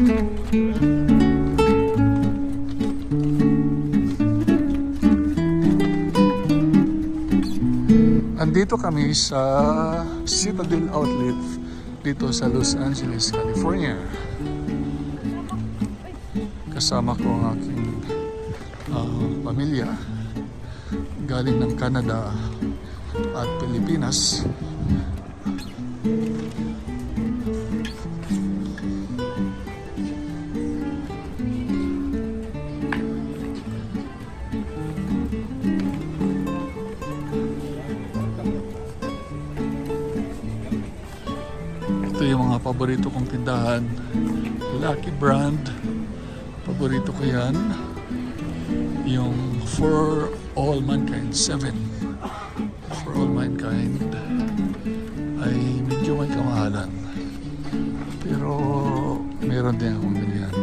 Andito kami sa Citadel Outlet dito sa Los Angeles, California. Kasama ko ang aking ah, pamilya galing ng Canada at Pilipinas. Paborito kong tindahan. Lucky Brand. Paborito ko yan. Yung For All Mankind 7. For All Mankind ay medyo may kamahalan. Pero meron din akong ganyan.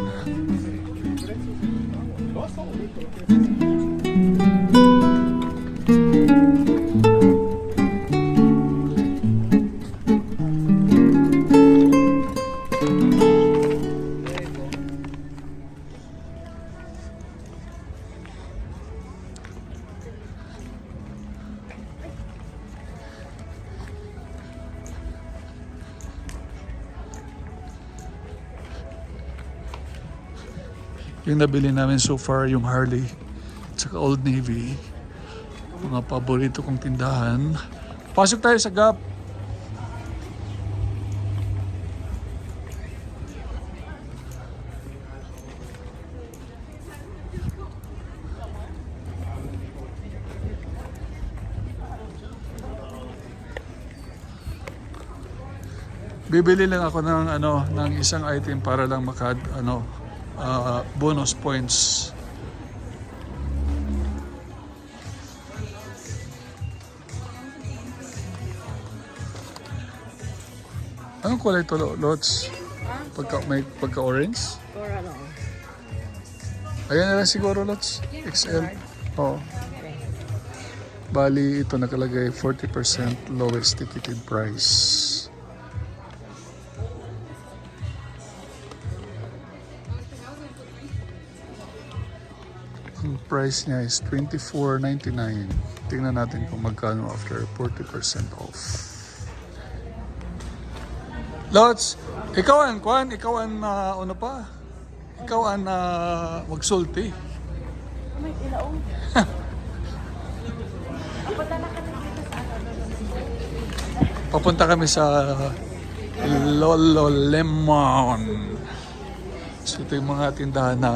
Yung nabili namin so far, yung Harley, tsaka Old Navy. Mga paborito kong tindahan. Pasok tayo sa Gap. Bibili lang ako ng ano ng isang item para lang maka ano ah, bonus points. Anong kulay ito, Lo- Lots? Pagka, may pagka-orange? Or ano? Ayan na lang siguro, Lots. XL. Oo. Bali, ito nakalagay 40% lowest ticketed price. Price niya is $24.99. Tingnan natin kung magkano after 40% off. Lots, ikaw ang kwan, ikaw ang ah, ano pa? Ikaw ang uh, magsulti. May ilaong. Ano. Papunta kami sa Lolo Lemon. So ito yung mga tindahan na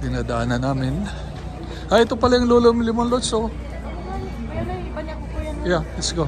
dinadaanan namin. Ah, ito pala yung Lolo Lemon Lots. So, yan. yeah, let's go.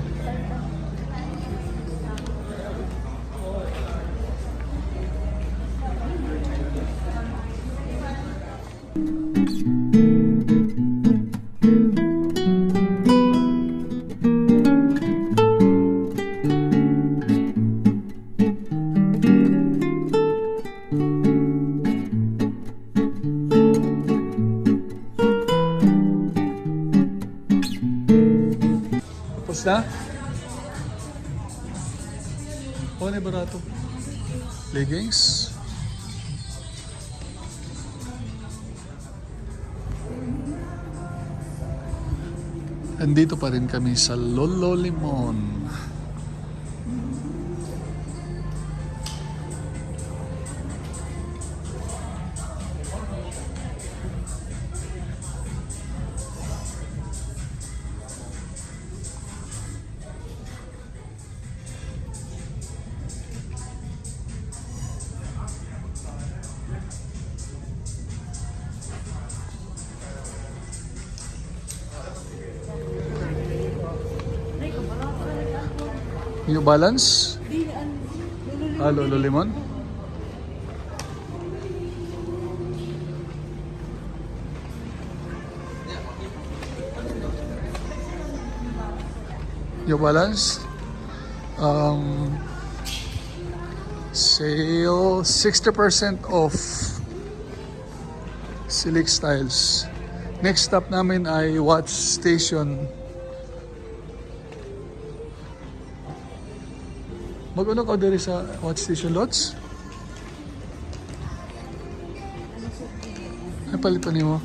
Tapos na? Oh, ano barato? Leggings? Andito pa rin kami sa Lolo Limon. New Balance? Ah, Lolo Limon? New Balance? Um, sale 60% off Silk Styles. Next stop namin ay Watch Station. Mag-ano ka diri sa what station lots? Ay, palitan mo.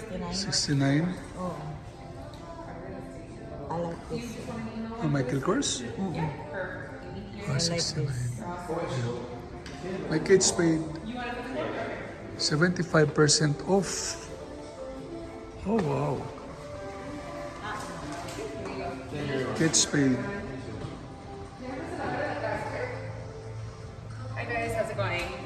69. 69. Oh. I like this. Oh, Michael Kors? Mm-mm. Oh, I like 69. this. My kids paid 75% off. Oh, wow. Kids paid. Hi guys, how's it going?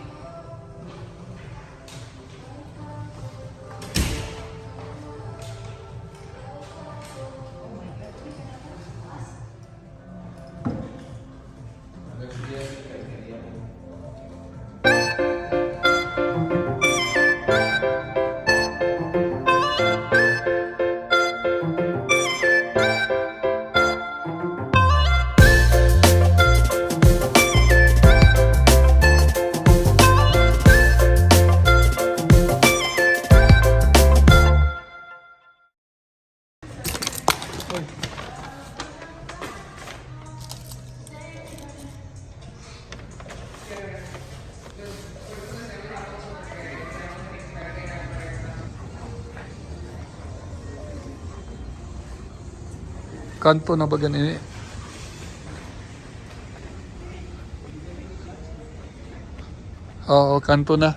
Kanto na ba ganini? Oo, kanto na.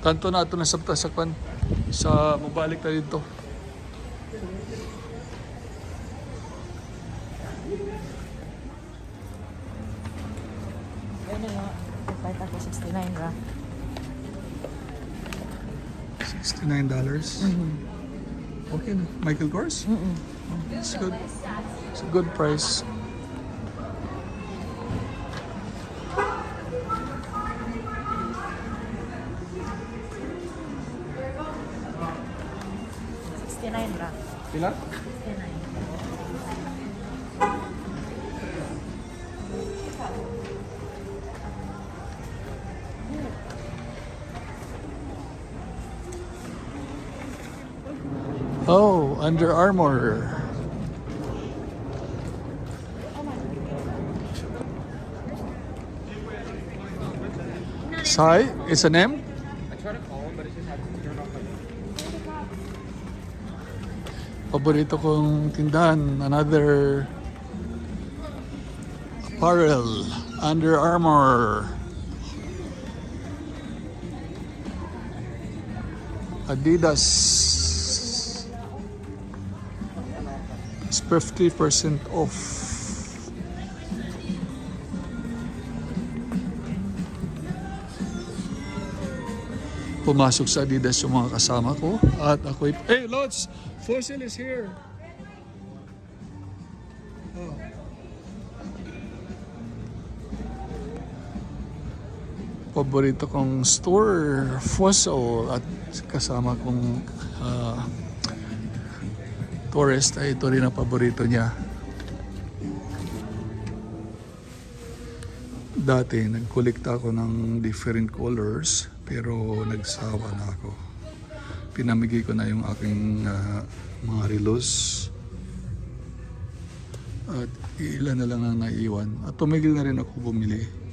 Kanto na ito na sa tasakpan. Sa mabalik na dito. Ano nga? Kahit ako 69 ra. $69. Okay na. Michael Kors? Mm-mm. It's good. It's a good price. Sixty-nine ra. Ilan? 69. Oh, Under Armour. Sai, it's a name? I tried to call but it just had to turn Paborito kong tindahan. Another apparel. Under Armour. Adidas. It's 50% off. Pumasok sa Adidas yung mga kasama ko at ako'y... Hey, Lots! Fossil is here! Oh. paborito kong store, Fossil, at kasama kong ah, tourist ay ito rin ang paborito niya. Dati, nagkolekta ako ng different colors, pero nagsawa na ako. Pinamigay ko na yung aking ah, mga relos. At ilan na lang ang naiwan. At tumigil na rin ako bumili.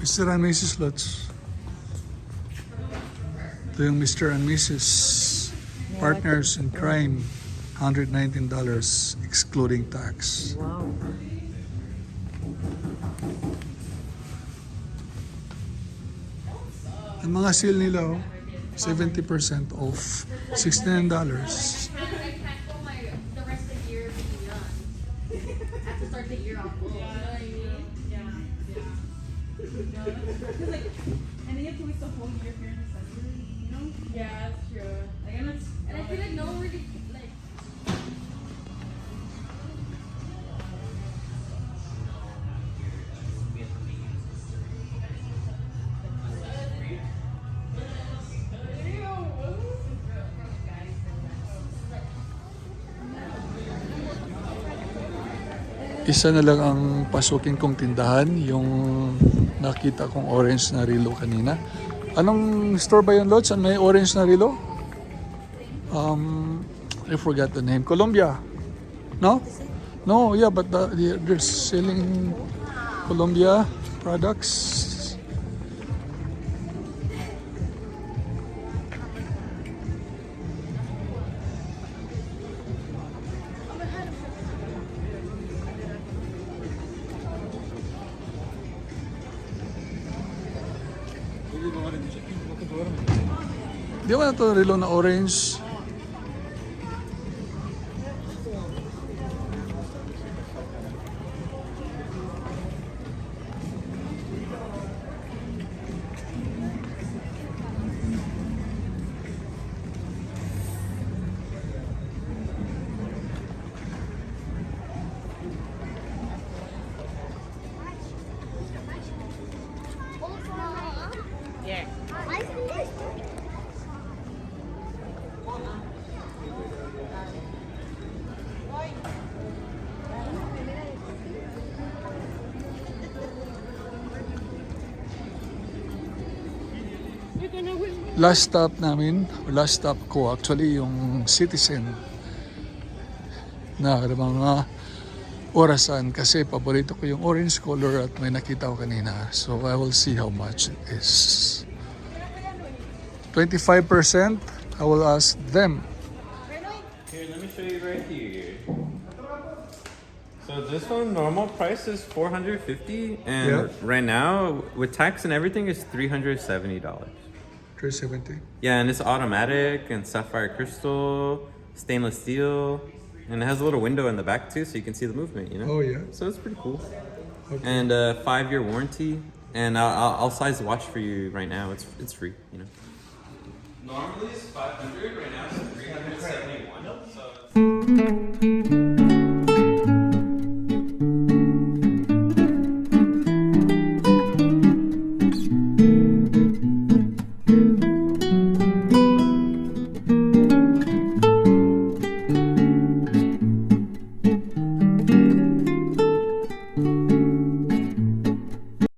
Mr. and Mrs. Lutz. Ito yung Mr. and Mrs. Partners in Crime. $119 excluding tax. Wow. Ang mga sale nila, oh, 70% off. $69. I can't go my the rest of the year being young. I have to start the year off. You know what I mean? Yeah, yeah. And then you have to wait the whole year here in December, you know? Yeah, that's true. Like I'm not, and I feel like no one really Isa na lang ang pasukin kong tindahan, yung nakita kong orange na rilo kanina. Anong store ba yun, Lods? May orange na rilo? Um, I forgot the name. Colombia. No? No, yeah, but the- they're selling Colombia products. Di ba ito relo na orange? Last stop namin, last stop ko actually yung Citizen na mga orasan kasi paborito ko yung orange color at may nakita ko kanina. So I will see how much it is. 25%, I will ask them. Here, let me show you right here. So this one, normal price is 450 and Yeah. right now, with tax and everything, is $370. 370. Yeah, and it's automatic and sapphire crystal, stainless steel, and it has a little window in the back too, so you can see the movement. You know. Oh yeah. So it's pretty cool. Okay. And a five-year warranty, and I'll, I'll, size the watch for you right now. It's it's free. You know. Normally it's 500. Right now it's 371. So.